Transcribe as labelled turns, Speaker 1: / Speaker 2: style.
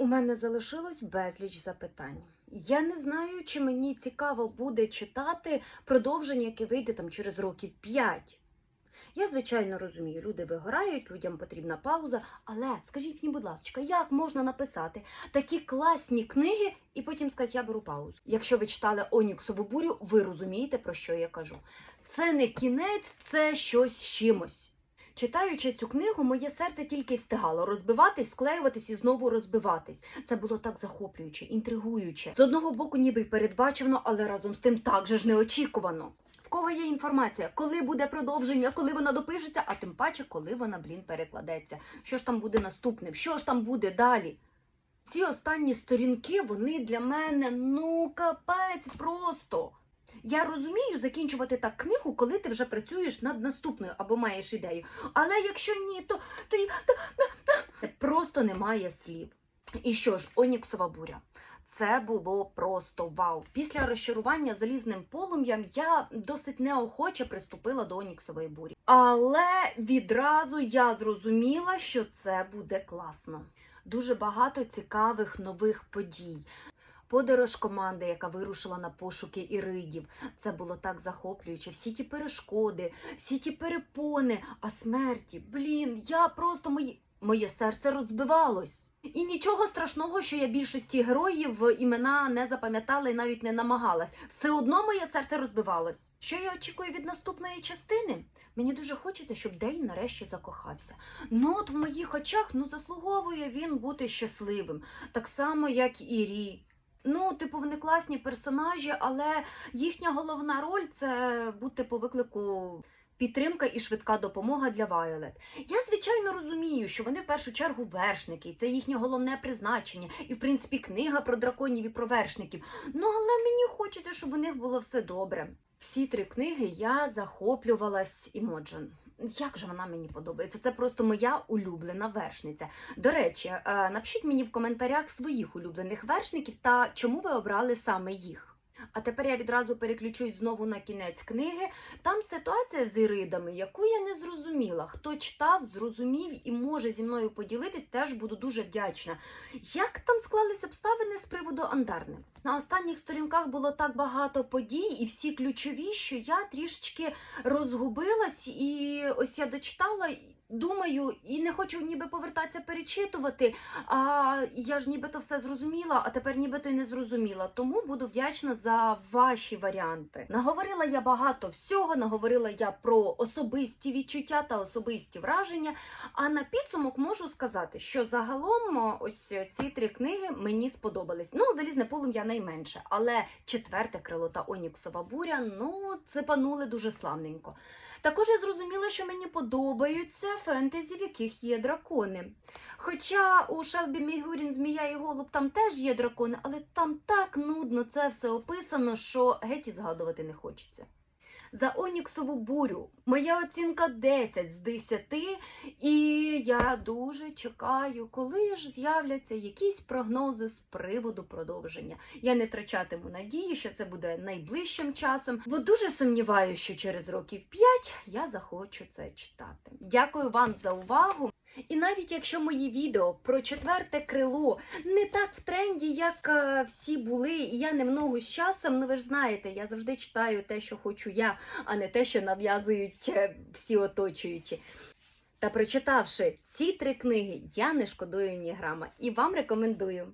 Speaker 1: У мене залишилось безліч запитань. Я не знаю, чи мені цікаво буде читати продовження, яке вийде там через років 5. Я, звичайно, розумію, люди вигорають, людям потрібна пауза. Але скажіть мені, будь ласка, як можна написати такі класні книги і потім сказати, я беру паузу? Якщо ви читали Оніксову бурю, ви розумієте, про що я кажу. Це не кінець, це щось з чимось. Читаючи цю книгу, моє серце тільки встигало розбиватись, склеюватись і знову розбиватись. Це було так захоплююче, інтригуюче. З одного боку, ніби й передбачено, але разом з тим так же ж неочікувано. В кого є інформація, коли буде продовження, коли вона допишеться, а тим паче, коли вона, блін, перекладеться. Що ж там буде наступним? Що ж там буде далі? Ці останні сторінки, вони для мене ну капець просто. Я розумію закінчувати так книгу, коли ти вже працюєш над наступною або маєш ідею. Але якщо ні, то, то, то, то просто немає слів. І що ж, Оніксова буря. Це було просто вау. Після розчарування залізним полум'ям я досить неохоче приступила до Оніксової бурі. Але відразу я зрозуміла, що це буде класно. Дуже багато цікавих нових подій. Подорож команди, яка вирушила на пошуки іридів. Це було так захоплююче. Всі ті перешкоди, всі ті перепони, а смерті. Блін, я просто мої. Моє серце розбивалось. І нічого страшного, що я більшості героїв імена не запам'ятала і навіть не намагалась. Все одно моє серце розбивалось. Що я очікую від наступної частини? Мені дуже хочеться, щоб Дейн нарешті закохався. Ну от в моїх очах ну заслуговує він бути щасливим, так само, як і Рі. Ну, типу, вони класні персонажі, але їхня головна роль це бути по виклику підтримка і швидка допомога для Вайолет. Я, звичайно, розумію, що вони в першу чергу вершники, і це їхнє головне призначення, і, в принципі, книга про драконів і про вершників. Ну, але мені хочеться, щоб у них було все добре. Всі три книги я захоплювалась Імоджен. Як же вона мені подобається? Це просто моя улюблена вершниця. До речі, е, напишіть мені в коментарях своїх улюблених вершників та чому ви обрали саме їх. А тепер я відразу переключусь знову на кінець книги. Там ситуація з іридами, яку я не зрозуміла. Хто читав, зрозумів і може зі мною поділитись, теж буду дуже вдячна. Як там склались обставини з приводу Андарни? На останніх сторінках було так багато подій, і всі ключові, що я трішечки розгубилась, і ось я дочитала. Думаю, і не хочу ніби повертатися перечитувати. А я ж нібито все зрозуміла, а тепер нібито й не зрозуміла. Тому буду вдячна за ваші варіанти. Наговорила я багато всього, наговорила я про особисті відчуття та особисті враження. А на підсумок можу сказати, що загалом ось ці три книги мені сподобались. Ну, залізне полум'я найменше, але четверте крило та Оніксова буря ну цепанули дуже славненько. Також я зрозуміла, що мені подобаються фентезі, в яких є дракони. Хоча у Шелбі Мігурін Змія і Голуб там теж є дракони, але там так нудно це все описано, що геть і згадувати не хочеться. За Оніксову бурю моя оцінка 10 з 10, і я дуже чекаю, коли ж з'являться якісь прогнози з приводу продовження. Я не втрачатиму надії, що це буде найближчим часом, бо дуже сумніваюся, що через років 5 я захочу це читати. Дякую вам за увагу. І навіть якщо мої відео про четверте крило не так в тренді, як е, всі були, і я не в з часом, ну ви ж знаєте, я завжди читаю те, що хочу я, а не те, що нав'язують е, всі оточуючі. Та прочитавши ці три книги, я не шкодую ні грама і вам рекомендую.